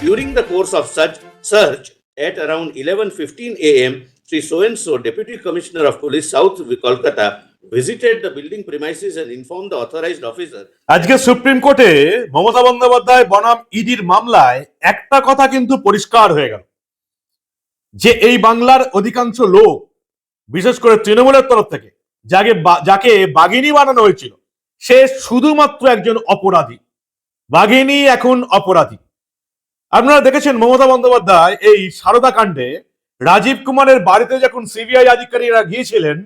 During the course of such search at around 11:15 a.m., Sri So-and-so, Deputy Commissioner of Police South Kolkata, visited the building premises and informed the authorized officer আজকে supreme কোর্টে মমতা বন্দ্যোপাধ্যায় বনাম ইডির মামলায় একটা কথা কিন্তু পরিষ্কার হয়ে গেল যে এই বাংলার অধিকাংশ লোক বিশেষ করে তৃণমূলের তরফ থেকে যাকে যাকে বাঘিনী বানানো হয়েছিল সে শুধুমাত্র একজন অপরাধী বাঘিনী এখন অপরাধী আপনারা দেখেছেন মমতা বন্দ্যোপাধ্যায় এই সারদা কাণ্ডে রাজীব কুমারের বাড়িতে যখন সিবিআই আধিকারিকরা গিয়েছিলেন,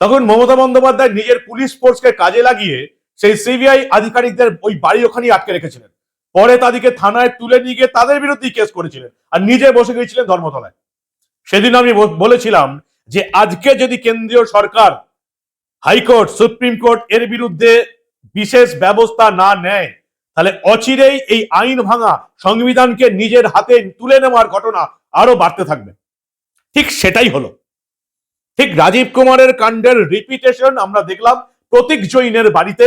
তখন মমতা বন্দ্যোপাধ্যায় নিজের পুলিশ ফোর্সকে কাজে লাগিয়ে সেই সিবিআই আধিকারিকদের ওই বাড়ি ওখানেই আটকে রেখেছিলেন। পরে তাদেরকে থানায় তুলে নিয়ে গিয়ে তাদের বিরুদ্ধেই কেস করেছিলেন আর নিজে বসে গিয়েছিলেন ধর্মতলায়। সেদিন আমি বলেছিলাম যে আজকে যদি কেন্দ্রীয় সরকার, হাইকোর্ট, সুপ্রিম কোর্ট এর বিরুদ্ধে বিশেষ ব্যবস্থা না নেয় তাহলে অচিরেই এই আইন ভাঙা সংবিধানকে নিজের হাতে তুলে নেওয়ার ঘটনা আরও বাড়তে থাকবে। ঠিক সেটাই হলো। ঠিক রাজীব কুমারের কাণ্ডের রিপিটেশন আমরা দেখলাম প্রতীক জৈনের বাড়িতে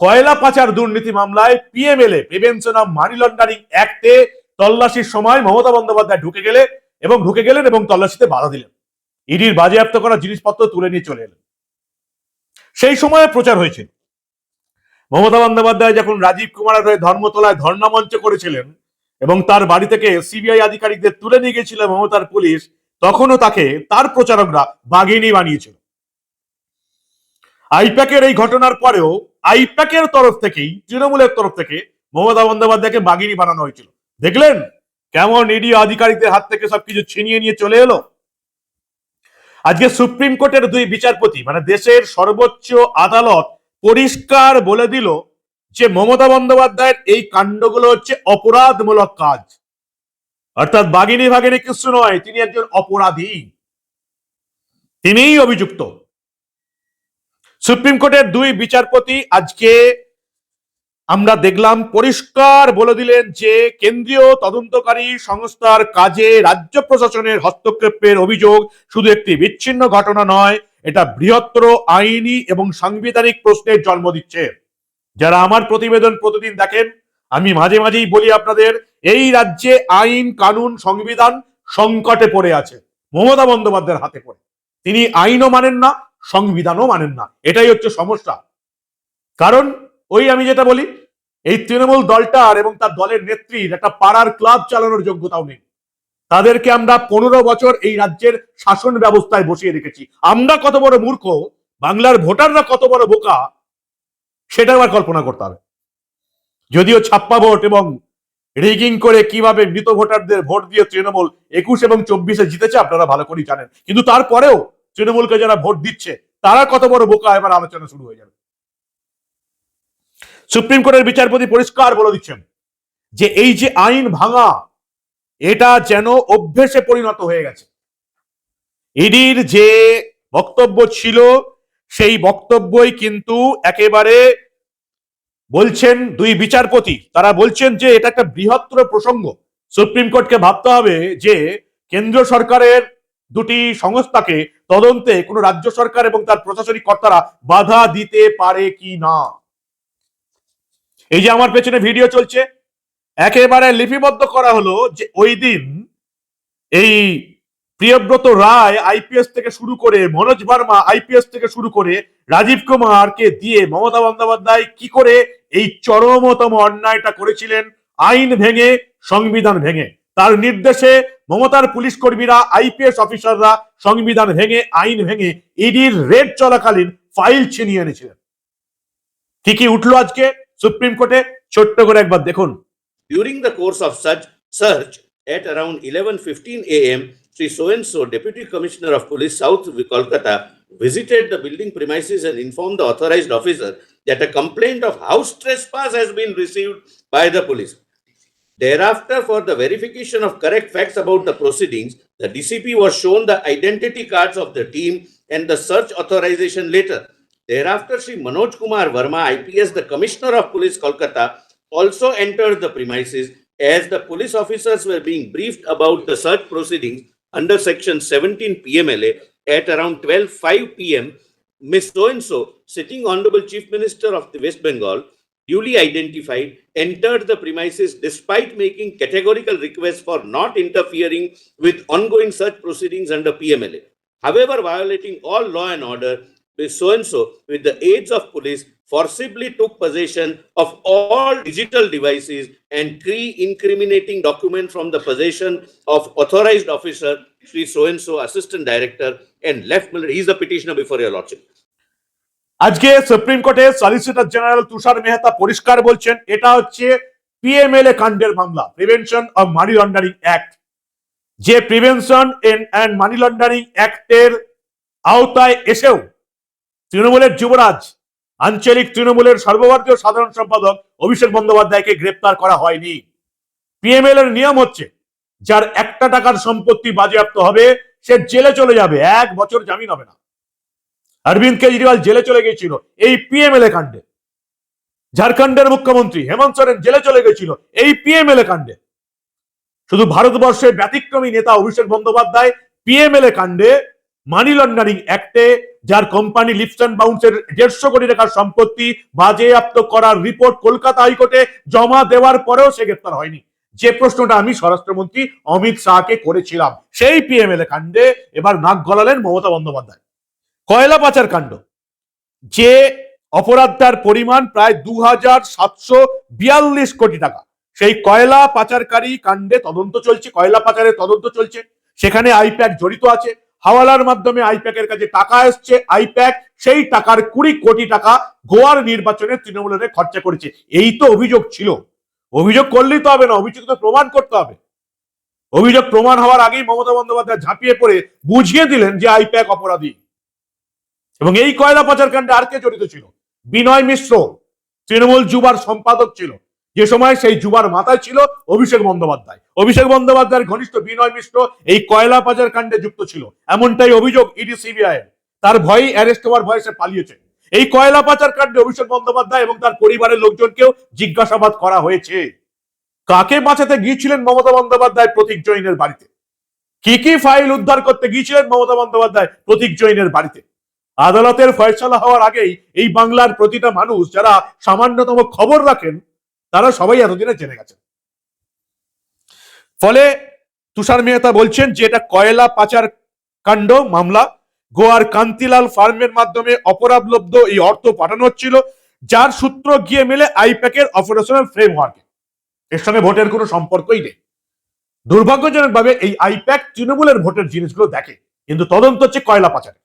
কয়লা পাচার দুর্নীতি মামলায় PMLA prevention of money laundering অ্যাক্টে তল্লাশির সময় মমতা বন্দ্যোপাধ্যায় ঢুকে গেলে এবং ঢুকে গেলেন এবং তল্লাশিতে বাধা দিলেন। ইডির বাজেয়াপ্ত করা জিনিসপত্র তুলে নিয়ে চলে এলেন। সেই সময়ে প্রচার হয়েছিল মমতা বন্দ্যোপাধ্যায় যখন রাজীব কুমারের হয়ে ধর্মতলায় ধর্ণা মঞ্চ করেছিলেন এবং তার বাড়ি থেকে সিবিআই আধিকারিকদের তুলে নিয়ে গেছিল মমতার পুলিশ, তখনও তাকে তার প্রচারকরা বাঘিনী বানিয়েছিল। আইপ্যাকের এই ঘটনার পরেও আইপ্যাকের তরফ থেকেই, তৃণমূলের তরফ থেকে মমতা বন্দ্যোপাধ্যায়কে বাঘিনী বানানো হয়েছিল। দেখলেন কেমন ইডি আধিকারিকদের হাত থেকে সবকিছু ছিনিয়ে নিয়ে চলে এলো? আজকে সুপ্রিম কোর্টের দুই বিচারপতি মানে দেশের সর্বোচ্চ আদালত পরিষ্কার বলে দিল যে মমতা বন্দ্যোপাধ্যায়ের এই কাণ্ডগুলো হচ্ছে অপরাধমূলক কাজ। অর্থাৎ বাগিনী ভাগিনী কিছু নয়, তিনি একজন অপরাধী। তিনিই অভিযুক্ত। সুপ্রিম কোর্টের দুই বিচারপতি আজকে আমরা দেখলাম, পরিষ্কার বলে দিলেন যে কেন্দ্রীয় তদন্তকারী সংস্থার কাজে রাজ্য প্রশাসনের হস্তক্ষেপের অভিযোগ শুধু একটি বিচ্ছিন্ন ঘটনা নয় এটা বৃহত্তর আইনি এবং সাংবিধানিক প্রশ্নের জন্ম দিচ্ছে। যারা আমার প্রতিবেদন প্রতিদিন দেখেন, আমি মাঝে মাঝেই বলি আপনাদের, এই রাজ্যে আইন, কানুন, সংবিধান সংকটে পড়ে আছে, মমতা বন্দ্যোপাধ্যায়ের হাতে পড়ে। তিনি আইনও মানেন না, সংবিধানও মানেন না। এটাই হচ্ছে সমস্যা। কারণ ওই আমি যেটা বলি, এই তৃণমূল দলটার এবং তার দলের নেত্রীর একটা পাড়ার ক্লাব চালানোর যোগ্যতাও নেই। তাদেরকে আমরা পনেরো বছর এই রাজ্যের শাসন ব্যবস্থায় বসিয়ে রেখেছি। আমরা কত বড় মূর্খ, বাংলার ভোটাররা কত বড় বোকা সেটা আবার কল্পনা করতে হবে। যদিও ছাপ্পা ভোট এবং রিগিং করে কীভাবে মৃত ভোটারদের ভোট দিয়ে তৃণমূল একুশ এবং চব্বিশে জিতেছে, আপনারা ভালো করেই জানেন। কিন্তু তারপরেও তৃণমূলকে যারা ভোট দিচ্ছে, তারা কত বড় বোকা, এবার আলোচনা শুরু হয়ে যাবে। সুপ্রিম কোর্টের বিচারপতি পরিষ্কার বলে দিচ্ছেন যে, এই যে আইন ভাঙা এটা যেন অভ্যেসে পরিণত হয়ে গেছে। ইডির যে বক্তব্য ছিল, সেই বক্তব্যই কিন্তু একেবারে বলছেন দুই বিচারপতি। তারা বলছেন যে এটা একটা বৃহত্তর প্রসঙ্গ। সুপ্রিম কোর্টকে ভাবতে হবে যে কেন্দ্র সরকারের দুটি সংস্থাকে তদন্তে কোনো রাজ্য সরকার এবং তার প্রশাসনিক কর্তারা বাধা দিতে পারে কি না। এই যে আমার পেছনে ভিডিও চলছে একেবারে লিপিবদ্ধ করা হলো যে ওই দিন এই প্রিয়ব্রত রায় আইপিএস থেকে শুরু করে মনোজ ভার্মা আইপিএস থেকে শুরু করে রাজীব কুমারকে দিয়ে মমতা বন্দ্যোপাধ্যায় কি করে এই চরমতম অন্যায়টা করেছিলেন, আইন ভেঙে, সংবিধান ভেঙে। তার নির্দেশে মমতার পুলিশ কর্মীরা, আইপিএস অফিসাররা সংবিধান ভেঙে, আইন ভেঙে ইডির রেড চলাকালীন ফাইল ছিনিয়ে এনেছিলেন। ঠিকই উঠল আজকে সুপ্রিম কোর্টে? ছোট্ট করে একবার দেখুন। During the course of such search at around 11:15 a.m., Sri So-and-so, Deputy Commissioner of Police South Kolkata, visited the building premises and informed the authorized officer that a complaint of house trespass has been received by the police. Thereafter, for the verification of correct facts about the proceedings, the DCP was shown the identity cards of the team and the search authorization letter. Thereafter, Sri Manoj Kumar Verma, IPS, the Commissioner of Police Kolkata, also entered the premises as the police officers were being briefed about the search proceedings under section 17 PMLA at around 12:05 p.m. Ms. So and so, sitting honorable chief minister of the West Bengal, duly identified, entered the premises despite making categorical requests for not interfering with ongoing search proceedings under PMLA. However, violating all law and order, with so and so, with the aids of police, forcibly took possession of all digital devices and pre-incriminating document from the possession of authorized officer, Sri so and so, Assistant Director, and left. He is the petitioner before your lordship. আজকে supreme কোর্টে solicitor general Tushar Mehta পরিষ্কার বলছেন এটা হচ্ছে PMLA কাণ্ডের মামলা prevention of money laundering act যে prevention and money laundering অ্যাক্টের আওতায় এসেও তৃণমূলের যুবরাজ আঞ্চলিক তৃণমূলের সর্বভারতীয় সাধারণ সম্পাদক অভিষেক বন্দ্যোপাধ্যায়কে গ্রেপ্তার করা হয়নি। পিএমএল এর নিয়ম হচ্ছে, যার একটা টাকার সম্পত্তি বাজেয়াপ্ত হবে, সে জেলে চলে যাবে, এক বছর জামিন হবে না। অরবিন্দ কেজরিওয়াল জেলে চলে গেছিল এই পিএমএলএ কাণ্ডে। ঝাড়খণ্ডের মুখ্যমন্ত্রী হেমন্ত সোরেন জেলে চলে গেছিল এই পিএমএলএ কাণ্ডে। শুধু ভারতবর্ষের ব্যতিক্রমী নেতা অভিষেক বন্দ্যোপাধ্যায় পিএমএলএ কাণ্ডে মানি লন্ডারিং অ্যাক্টে যার কোম্পানি লিপস অ্যান্ড বাউন্সের দেড়শো কোটি টাকার সম্পত্তি বাজেয়াপ্ত করার রিপোর্ট কলকাতা হাইকোর্টে জমা দেওয়ার পরেও সে গ্রেপ্তার হয়নি। যে প্রশ্নটা আমি স্বরাষ্ট্রমন্ত্রী অমিত শাহকে করেছিলাম, সেই পিএমএলএ কাণ্ডে এবার নাক গলালেন মমতা বন্দ্যোপাধ্যায়। কয়লা পাচার কাণ্ড, যে অপরাধটার পরিমাণ প্রায় দু হাজার সাতশো বিয়াল্লিশ কোটি টাকা, সেই কয়লা পাচারকারী কাণ্ডে তদন্ত চলছে, কয়লা পাচারের তদন্ত চলছে, সেখানে আইপ্যাক জড়িত আছে হাওয়ালার মাধ্যমে আইপ্যাকের কাছে টাকা এসছে। আইপ্যাক সেই টাকার কুড়ি কোটি টাকা গোয়ার নির্বাচনে তৃণমূলের খরচা করেছে। এই তো অভিযোগ ছিল। অভিযোগ করলেই তো হবে না, অভিযোগ তো প্রমাণ করতে হবে। অভিযোগ প্রমাণ হওয়ার আগেই মমতা বন্দ্যোপাধ্যায় ঝাঁপিয়ে পড়ে বুঝিয়ে দিলেন যে আইপ্যাক অপরাধী। এবং এই কয়লা পাচার কাণ্ডে আর কে জড়িত ছিল? বিনয় মিশ্র, তৃণমূল যুবার সম্পাদক ছিল। যে সময় সেই যুবার মাথায় ছিল অভিষেক বন্দ্যোপাধ্যায়। অভিষেক বন্দ্যোপাধ্যায়ের ঘনিষ্ঠ বিনয় মিশ্র এই কয়লা পাচার কাণ্ডে যুক্ত ছিল। এমনটাই অভিযোগ ইডি সিবিআই তার ভয়ে অ্যারেস্ট হওয়ার ভয়ে সে পালিয়েছে। এই কয়লা পাচার কাণ্ডে অভিষেক বন্দ্যোপাধ্যায় এবং তার পরিবারের লোকজনকেও জিজ্ঞাসাবাদ করা হয়েছে। কাকে বাঁচাতে গিয়েছিলেন মমতা বন্দ্যোপাধ্যায় প্রতীক জৈনের বাড়িতে? কি কি ফাইল উদ্ধার করতে গিয়েছিলেন মমতা বন্দ্যোপাধ্যায় প্রতীক জৈনের বাড়িতে? আদালতের ফয়সলা হওয়ার আগেই এই বাংলার প্রতিটা মানুষ যারা সামান্যতম খবর রাখেন তারা সবাই এতদিনে জেনে গেছেন ফলে তুষার মেহতা বলছেন যে এটা কয়লা পাচার কাণ্ড মামলা। গোয়ার কান্তিলাল ফার্মের মাধ্যমে অপরাধলব্ধ এই অর্থ পাঠানো হচ্ছিল, যার সূত্র গিয়ে মেলে আইপ্যাকের অপারেশনাল ফ্রেমওয়ার্কে এর সঙ্গে ভোটের কোনো সম্পর্কই নেই। দুর্ভাগ্যজনকভাবে এই আইপ্যাক তৃণমূলের ভোটের জিনিসগুলো দেখে, কিন্তু তদন্ত হচ্ছে কয়লা পাচারে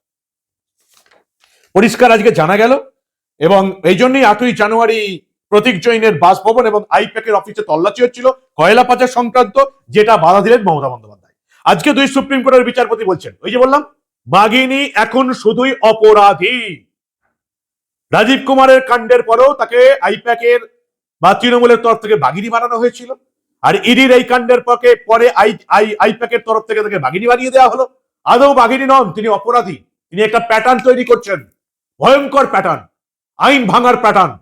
পরিষ্কার আজকে জানা গেল, এবং এই জন্যই আটই জানুয়ারি প্রতীক জৈনের বাসভবন এবং আইপ্যাকের অফিসে তল্লাচি হচ্ছিল কয়লা পাচার সংক্রান্ত, যেটা বাধা দিলেন মমতা বন্দ্যোপাধ্যায়। আজকে দুই সুপ্রিম কোর্টের বিচারপতি বলছেন, ওই যে বললাম বাগিনী এখন শুধুই অপরাধী। রাজীব কুমারের কাণ্ডের পরেও তাকে আইপ্যাকের বা তৃণমূলের তরফ থেকে বাগিনী বানানো হয়েছিল। আর ইডির এই কাণ্ডের পকে পরে আই আই, আইপ্যাকের তরফ থেকে তাকে বাগিনী বানিয়ে দেওয়া হলো। আদৌ বাগিনী নন, তিনি অপরাধী। তিনি একটা প্যাটার্ন তৈরি করছেন। ভয়ঙ্কর প্যাটার্ন আইন ভাঙার প্যাটার্ন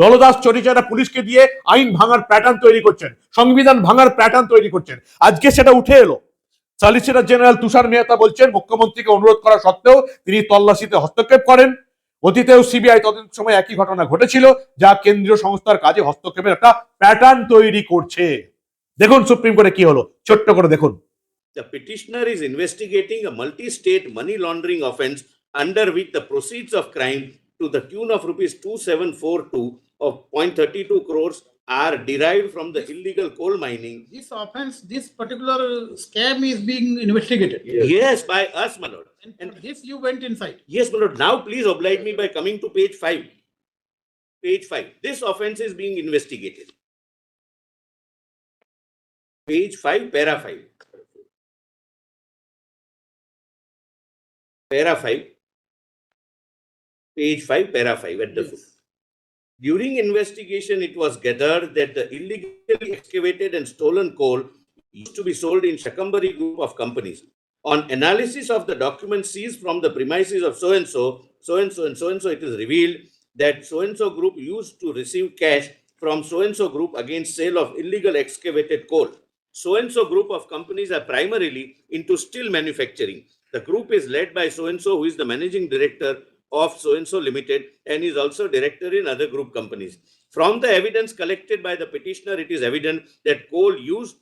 দলদাস চরিচারা পুলিশকে দিয়ে আইন ভাঙার প্যাটার্ন তৈরি করছেন, সংবিধান ভাঙার প্যাটার্ন তৈরি করছেন। আজকে সেটা উঠে এলো। সলিসিটর জেনারেল তুষার মেহতা বলছেন, মুখ্যমন্ত্রীকে অনুরোধ করা সত্ত্বেও তিনি তল্লাশিতে হস্তক্ষেপ করেন। অতীতেও সিবিআই তদন্ত সময় একই ঘটনা ঘটেছিল, যা কেন্দ্রীয় সংস্থার কাজে হস্তক্ষেপের একটা প্যাটার্ন তৈরি করছে। দেখুন সুপ্রিম কোর্টে কি হলো, ছোট্ট করে দেখুন। The petitioner is investigating a multi-state money laundering offence under which the proceeds of crime to the tune of rupees 2742 of 0.32 crores are derived from the illegal coal mining. This offense, this particular scam is being investigated. Yes, by us, my lord. And And this you went inside. yes, my lord, now please oblige me by coming to page five. Page five, this offence is being investigated. Page five, para five. Para five. Page five, para five at the foot. During investigation, it was gathered that the illegally excavated and stolen coal used to be sold in Shakambari group of companies. On analysis of the documents seized from the premises of so and so, so and so and so and so, it is revealed that so and so group used to receive cash from so and so group against sale of illegal excavated coal. So and so group of companies are primarily into steel manufacturing. The group is led by so and so, who is the managing director of so and so limited and is also director in other group companies. From the evidence collected by the petitioner, it is evident that coal used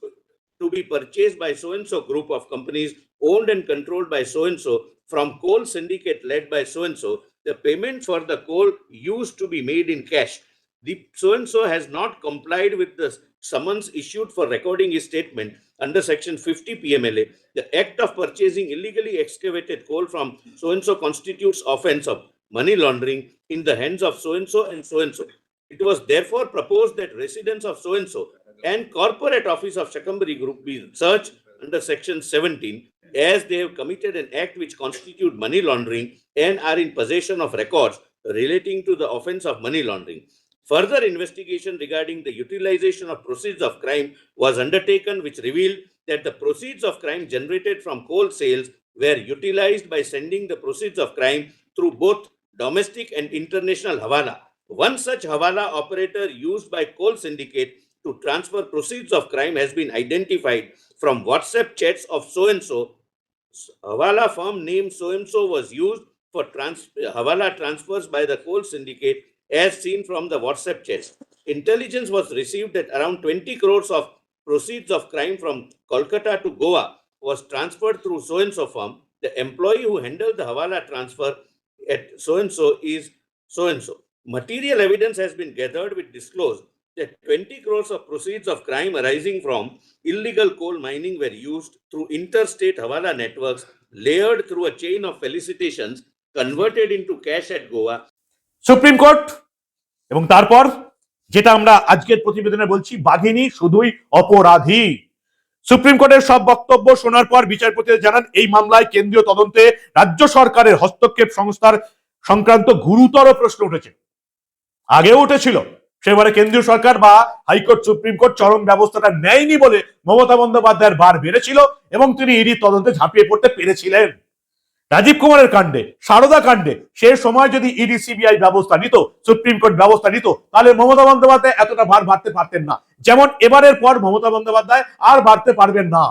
to be purchased by so and so group of companies owned and controlled by so and so from coal syndicate led by so and so. The payment for the coal used to be made in cash. The so and so has not complied with the summons issued for recording his statement under section 50 PMLA. The act of purchasing illegally excavated coal from so and so constitutes offense of money laundering in the hands of so and so and so and so. It was therefore proposed that residents of so and so and corporate office of Shakambari Group be searched under section 17 as they have committed an act which constitute money laundering and are in possession of records relating to the offense of money laundering. Further investigation regarding the utilization of proceeds of crime was undertaken, which revealed that the proceeds of crime generated from coal sales were utilized by sending the proceeds of crime through both domestic and international Havana. One such Havana operator used by coal syndicate to transfer proceeds of crime has been identified from WhatsApp chats of so and so. Havala firm name so and so was used for trans- Havala transfers by the coal syndicate as seen from the WhatsApp chats. Intelligence was received that around 20 crores of proceeds of crime from Kolkata to Goa was transferred through so and so firm. The employee who handled the Hawala transfer at so and so is so and so. Material evidence has been gathered which disclosed that 20 crores of proceeds of crime arising from illegal coal mining were used through interstate Hawala networks layered through a chain of felicitations converted into cash at Goa supreme court এবং তারপর যেটা আমরা আজকের প্রতিবেদনে বলছি, বাঘিনী শুধুই অপরাধী। Supreme কোর্টের সব বক্তব্য শোনার পর বিচারপতি জানান, এই মামলায় কেন্দ্রীয় তদন্তে রাজ্য সরকারের হস্তক্ষেপ সংস্থার সংক্রান্ত গুরুতর প্রশ্ন উঠেছে। আগেও উঠেছিল, সেবারে কেন্দ্রীয় সরকার বা হাইকোর্ট, সুপ্রিম কোর্ট চরম ব্যবস্থাটা নেয়নি বলে মমতা বন্দ্যোপাধ্যায়ের বার বেড়েছিল এবং তিনি ইডি তদন্তে ঝাঁপিয়ে পড়তে পেরেছিলেন। রাজীব কুমারের কাণ্ডে, সারদা কাণ্ডে, সে সময় যদি ইডি, সিবিআই ব্যবস্থা নিত, সুপ্রিম কোর্ট ব্যবস্থা নিত, তাহলে মমতা বন্দ্যোপাধ্যায় এতটা ভার বাড়তে পারতেন না। যেমন এবারের পর মমতা বন্দ্যোপাধ্যায় আর বাড়তে পারবেন না।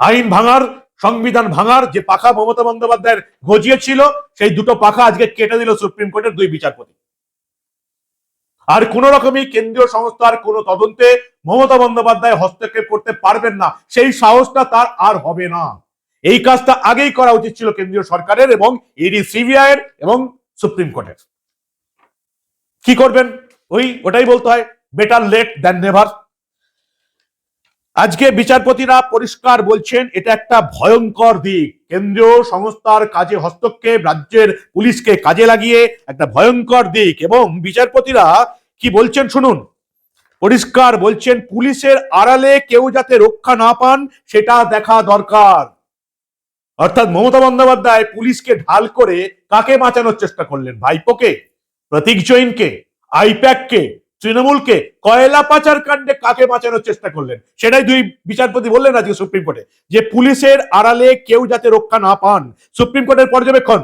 আইন ভাঙার, সংবিধান ভাঙার যে পাখা মমতা বন্দ্যোপাধ্যায়ের গজিয়েছিল সেই দুটো পাখা আজকে কেটে দিল সুপ্রিম কোর্টের দুই বিচারপতি। আর কোন রকমই কেন্দ্রীয় সংস্থার কোন তদন্তে মমতা বন্দ্যোপাধ্যায় হস্তক্ষেপ করতে পারবেন না। সেই সাহসটা তার আর হবে না। এই কাজটা আগেই করা উচিত ছিল কেন্দ্রীয় সরকারের এবং ইডি সিবিআই এর এবং সুপ্রিম কোর্টের কি করবেন? ওই ওটাই বলতে হয় বেটার লেট দ্যান নেভার আজকে বিচারপতিরা পরিষ্কার বলছেন, এটা একটা ভয়ঙ্কর দিক। কেন্দ্রীয় সংস্থার কাজে হস্তক্ষেপ, রাজ্যের পুলিশকে কাজে লাগিয়ে একটা ভয়ঙ্কর দিক এবং বিচারপতিরা কি বলছেন শুনুন? পরিষ্কার বলছেন, পুলিশের আড়ালে কেউ যাতে রক্ষা না পান, সেটা দেখা দরকার। অর্থাৎ মমতা বন্দ্যোপাধ্যায় পুলিশকে ঢাল করে কাকে বাঁচানোর চেষ্টা করলেন? ভাইপোকে, প্রতীক জৈনকে, আইপ্যাককে, তৃণমূলকে, কয়লা পাচার কাণ্ডে কাকে বাঁচানোর চেষ্টা করলেন? সেটাই দুই বিচারপতি বললেন আজকে সুপ্রিম কোর্টে, যে পুলিশের আড়ালে কেউ যাতে রক্ষা না পান। সুপ্রিম কোর্টের পর্যবেক্ষণ,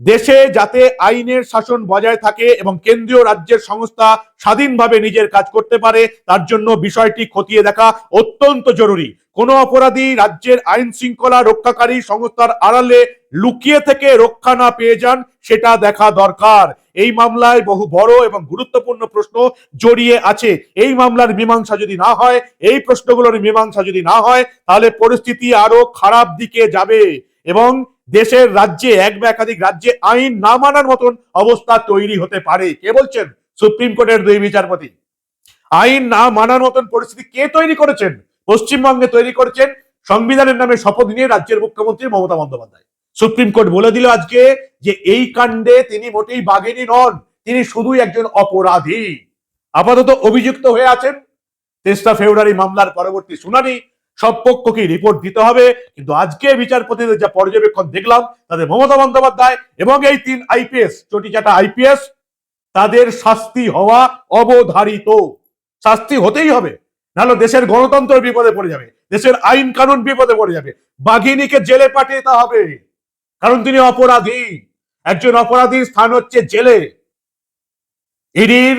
দেশে যাতে আইনের শাসন বজায় থাকে এবং কেন্দ্রীয় রাজ্যের সংস্থা স্বাধীনভাবে নিজের কাজ করতে পারে, তার জন্য বিষয়টি খতিয়ে দেখা অত্যন্ত জরুরি। কোন অপরাধী রাজ্যের আইন শৃঙ্খলা রক্ষাকারী সংস্থার আড়ালে লুকিয়ে থেকে রক্ষা না পেয়ে যান, সেটা দেখা দরকার। এই মামলায় বহু বড় এবং গুরুত্বপূর্ণ প্রশ্ন জড়িয়ে আছে। এই মামলার মীমাংসা যদি না হয়, এই প্রশ্নগুলোর মীমাংসা যদি না হয়, তাহলে পরিস্থিতি আরও খারাপ দিকে যাবে এবং দেশের রাজ্যে, এক বা একাধিক রাজ্যে আইন না মানার মতন অবস্থা তৈরি হতে পারে। কে বলছেন? সুপ্রিম কোর্টের দুই বিচারপতি। আইন না মানার মতন পরিস্থিতি কে তৈরি করেছেন? পশ্চিমবঙ্গে তৈরি করছেন, সংবিধানের নামে শপথ নিয়ে রাজ্যের মুখ্যমন্ত্রী মমতা বন্দ্যোপাধ্যায়। সুপ্রিম কোর্ট বলে দিল আজকে যে এই কাণ্ডে তিনি মোটেই বাঘিনী নন, তিনি শুধুই একজন অপরাধী। আপাতত অভিযুক্ত হয়ে আছেন। তেসরা ফেব্রুয়ারি মামলার পরবর্তী শুনানি। সব পক্ষকে রিপোর্ট দিতে হবে, কিন্তু আজকে বিচারপতিদের যা পর্যবেক্ষণ দেখলাম, তাদের মমতা বন্দ্যোপাধ্যায় এবং এই তিন আইপিএস চটিচাটা আইপিএস, তাদের শাস্তি হওয়া অবধারিত। শাস্তি হতেই হবে। নাহলে দেশের গণতন্ত্র বিপদে পড়ে যাবে, দেশের আইন কানুন বিপদে পড়ে যাবে। বাঘিনীকে জেলে পাঠিয়ে হবে, কারণ তিনি অপরাধী। একজন অপরাধীর স্থান হচ্ছে জেলে। ইডির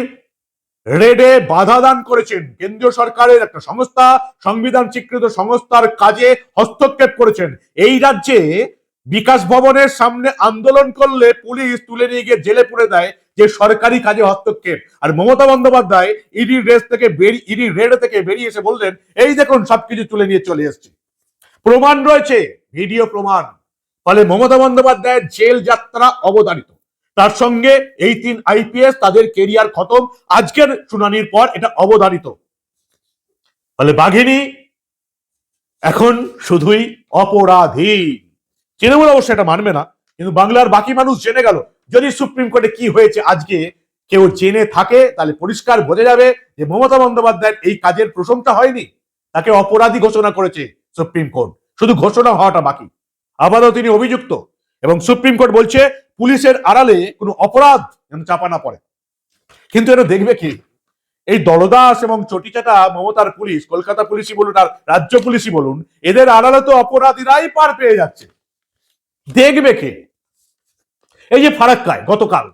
রেডে বাধা দান করেছেন কেন্দ্রীয় সরকারের একটা সংস্থা, সংবিধান স্বীকৃত সংস্থার কাজে হস্তক্ষেপ করেছেন। এই রাজ্যে বিকাশ ভবনের সামনে আন্দোলন করলে পুলিশ তুলে নিয়ে গিয়ে জেলে পুরে দেয় যে সরকারি কাজে হস্তক্ষেপ। আর মমতা বন্দ্যোপাধ্যায় ইডি রেস থেকে বেরিয়ে ইডি রেড থেকে বেরিয়ে এসে বললেন, এই দেখুন, সবকিছু তুলে নিয়ে চলে এসছি। প্রমাণ রয়েছে, ভিডিও প্রমাণ। ফলে মমতা বন্দ্যোপাধ্যায়ের জেল যাত্রা অবধারিত। তার সঙ্গে এই তিন আইপিএস তাদের কেরিয়ার খতম। আজকের শুনানির পর এটা অবধারিত। ফলে বাঘিনী এখন শুধুই অপরাধী। তৃণমূল অবশ্য এটা মানবে না, কিন্তু বাংলার বাকি মানুষ জেনে গেল যদি সুপ্রিম কোর্টে কি হয়েছে আজকে কেউ জেনে থাকে, তাহলে পরিষ্কার বোঝা যাবে যে মমতা বন্দ্যোপাধ্যায়ের এই কাজের প্রশংসা হয়নি। তাকে অপরাধী ঘোষণা করেছে সুপ্রিম কোর্ট। শুধু ঘোষণা হওয়াটা বাকি। আবারও তিনি অভিযুক্ত এবং সুপ্রিম কোর্ট বলছে, পুলিশের আড়ালে কোনো অপরাধ যেন চাপা না পড়ে। কিন্তু এটা দেখবে কি? এই দলদাস এবং চটিচাটা মমতার পুলিশ, কলকাতা পুলিশই বলুন আর রাজ্য পুলিশই বলুন, এদের আড়ালে তো অপরাধীরাই পার পেয়ে যাচ্ছে। দেখবে কে? এই যে ফারাক্কায়, গতকাল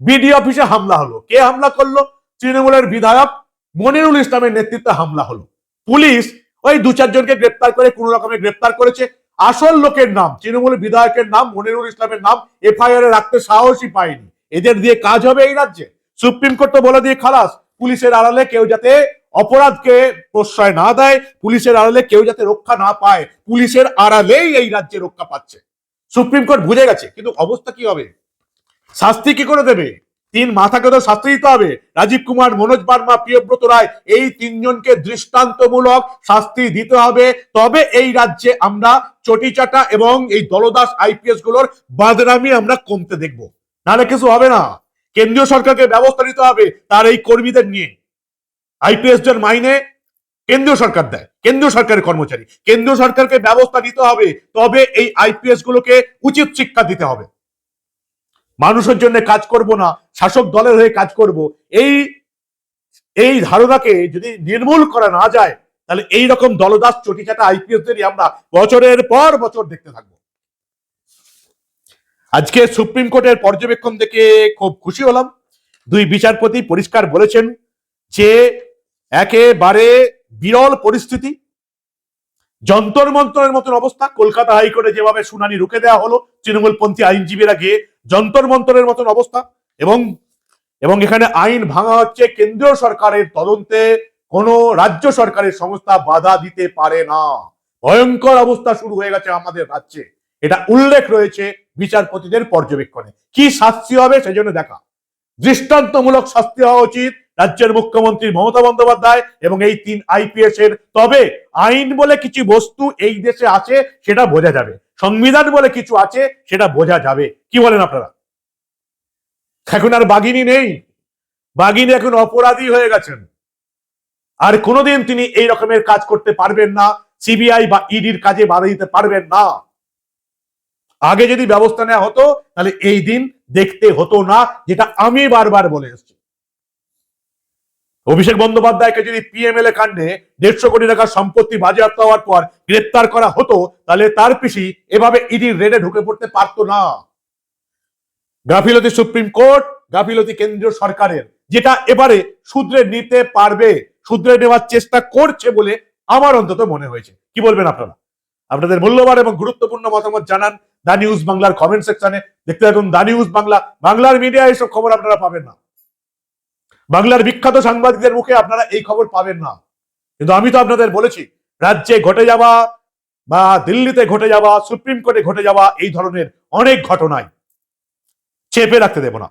বিডি অফিসে হামলা হলো। কে হামলা করল? তৃণমূলের বিধায়ক মনিরুল ইসলামের নেতৃত্বে হামলা হলো। পুলিশ ওই দু চারজনকে গ্রেপ্তার করে, কোন রকমে গ্রেপ্তার করেছে। আসল লোকের নাম, তৃণমূল বিধায়কের নাম, মনিরুল ইসলামের নাম এফআইআর রাখতে সাহসই পায়নি। এদের দিয়ে কাজ হবে এই রাজ্যে। সুপ্রিম কোর্ট তো বলে দিয়ে খালাস, পুলিশের আড়ালে কেউ যাতে অপরাধকে প্রশ্রয় না দেয়, পুলিশের আড়ালে কেউ যাতে রক্ষা না পায়, পুলিশের আড়ালেই এই রাজ্যে রক্ষা পাচ্ছে। সুপ্রিম কোর্ট বুঝে গেছে। কিন্তু অবস্থা কি হবে? শাস্তি কি করে দেবে? তিন মাথাকে তো শাস্তি দিতে হবে। রাজীব কুমার মনোজ বার্মা প্রিয়ব্রত রায় এই তিনজনকে দৃষ্টান্তমূলক শাস্তি দিতে হবে। তবে এই রাজ্যে আমরা চটিচাটা এবং এই দলদাস আইপিএসগুলোর বাদরামি আমরা কমতে দেখব। নাহলে কিছু হবে না। কেন্দ্রীয় সরকারকে ব্যবস্থা নিতে হবে তার এই কর্মীদের নিয়ে। আইপিএস দের মাইনে কেন্দ্রীয় সরকার দেয়, কেন্দ্রীয় সরকারের কর্মচারী। কেন্দ্রীয় সরকারকে ব্যবস্থা নিতে হবে, তবে এই আইপিএস গুলোকে উচিত শিক্ষা দিতে হবে। মানুষের জন্য কাজ করব না, শাসক দলের হয়ে কাজ করব, এই এই ধারণাকে যদি নির্মূল করা না যায়, তাহলে এই রকম দলদাস চটিচাটা আইপিএস দেরই আমরা বছরের পর বছর দেখতে থাকব। আজকে সুপ্রিম কোর্টের পর্যবেক্ষণ দেখে খুব খুশি হলাম। দুই বিচারপতি পরিষ্কার বলেছেন যে, একেবারে বিরল পরিস্থিতি। যন্তর মন্তরের মতন অবস্থা। কলকাতা হাইকোর্টে যেভাবে শুনানি রুখে দেওয়া হলো, তৃণমূলপন্থী আইনজীবীরা গিয়ে যন্তর মন্তরের মতন অবস্থা এবং এবং এখানে আইন ভাঙা হচ্ছে। কেন্দ্রীয় সরকারের তদন্তে কোন রাজ্য সরকারের সংস্থা বাধা দিতে পারে না। ভয়ঙ্কর অবস্থা শুরু হয়ে গেছে আমাদের রাজ্যে। এটা উল্লেখ রয়েছে বিচারপতিদের পর্যবেক্ষণে। কি শাস্তি হবে সেজন্য দেখা। দৃষ্টান্তমূলক শাস্তি হওয়া উচিত। রাজ্যের মুখ্যমন্ত্রী মমতা বন্দ্যোপাধ্যায় এবং এই তিন আইপিএস এর, তবে আইন বলে কিছু বস্তু এই দেশে আছে, সেটা বোঝা যাবে। সংবিধান বলে কিছু আছে, সেটা বোঝা যাবে। কি বলেন আপনারা? এখন আর বাঘিনী নেই। বাঘিনী এখন অপরাধী হয়ে গেছেন। আর কোনোদিন তিনি এই রকমের কাজ করতে পারবেন না, সিবিআই বা ইডির কাজে বাধা দিতে পারবেন না। আগে যদি ব্যবস্থা নেওয়া হতো, তাহলে এই দিন দেখতে হতো না, যেটা আমি বারবার বলে এসেছি। অভিষেক বন্দ্যোপাধ্যায়কে যদি পিএমএলএ কাণ্ডে দেড়শো কোটি টাকার সম্পত্তি বাজেয়াপ্ত হওয়ার পর গ্রেপ্তার করা হতো, তাহলে তার পিসি এভাবে ইডির রেডে ঢুকে পড়তে পারতো না। গাফিলতি সুপ্রিম কোর্ট, গাফিলতি কেন্দ্রীয় সরকারের, যেটা এবারে শুধরে নিতে পারবে, শুধরে নেওয়ার চেষ্টা করছে বলে আমার অন্তত মনে হয়েছে। কি বলবেন আপনারা? আপনাদের মূল্যবান এবং গুরুত্বপূর্ণ মতামত জানান দা নিউজ বাংলার কমেন্ট সেকশনে দেখতে থাকুন দা নিউজ বাংলা, বাংলার মিডিয়া এইসব খবর আপনারা পাবেন না। বাংলার বিখ্যাত সাংবাদিকদের মুখে আপনারা এই খবর পাবেন না। কিন্তু আমি তো আপনাদের বলেছি, রাজ্যে ঘটে যাওয়া বা দিল্লিতে ঘটে যাওয়া, সুপ্রিম কোর্টে ঘটে যাওয়া এই ধরনের অনেক ঘটনায় চেপে রাখতে দেব না।